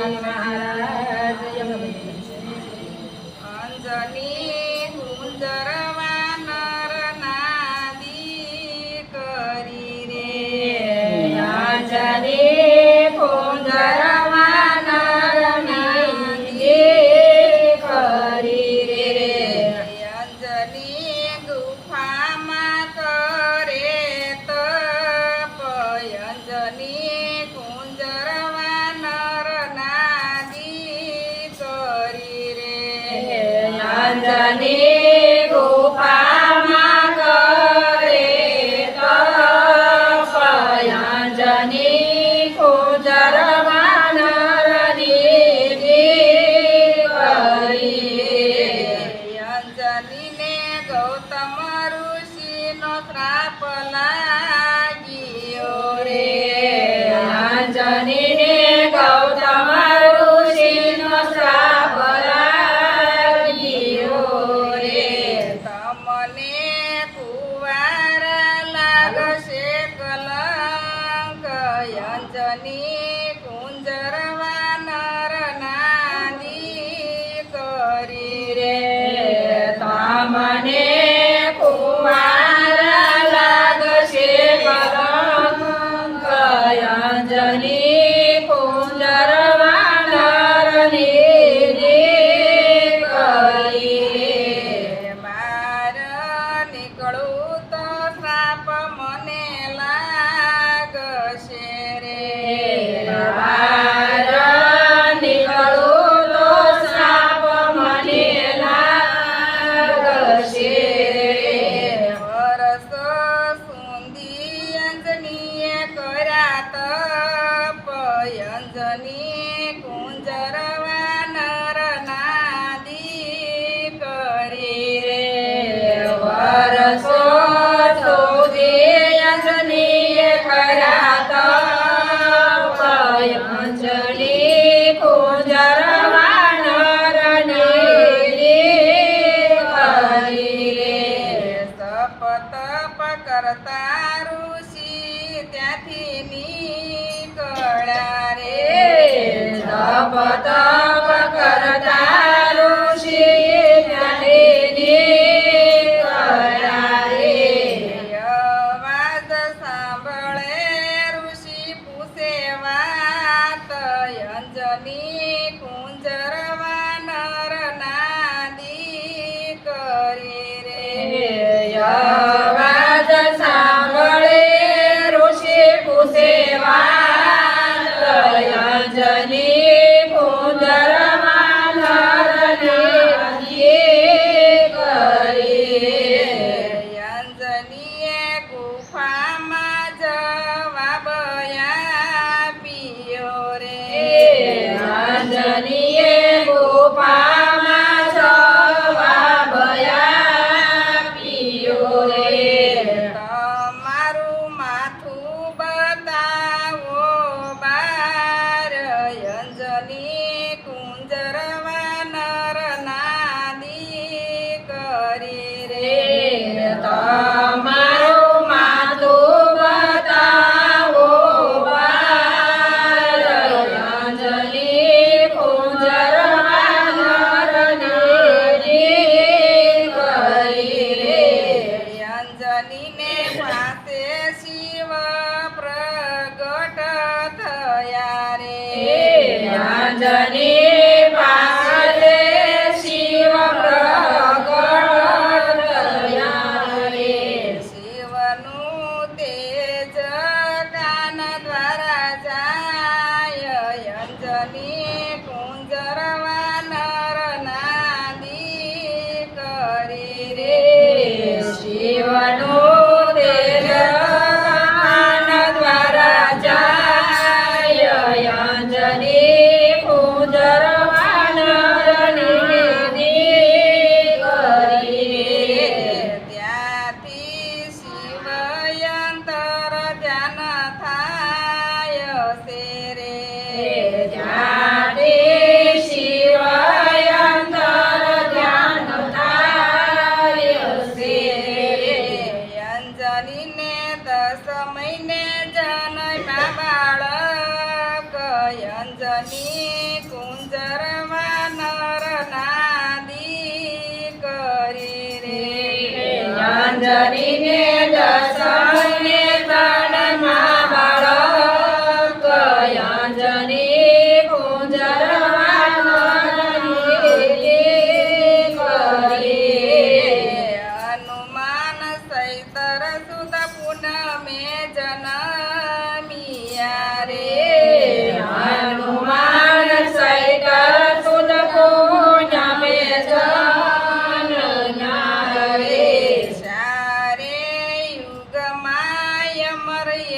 શંકર મહારાજ અંજની ગુંદરવા નર નાદી કરી રે અંજની શ્રાપ લાગ્યો રે. આંજનીને ગૌતમ ઋષિનો શ્રાપ લાગ્યો અંજલિ કુંજરવા નરને કરી રે. તપ તપ કરતા ઋષિ ત્યાંથી નીકળ્યા રે. તપ ગુફામાં જવાબ આપ્યો રે. નંદનીએ ગુફામાં જવાબ આપ્યો રે. mí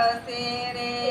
I see it.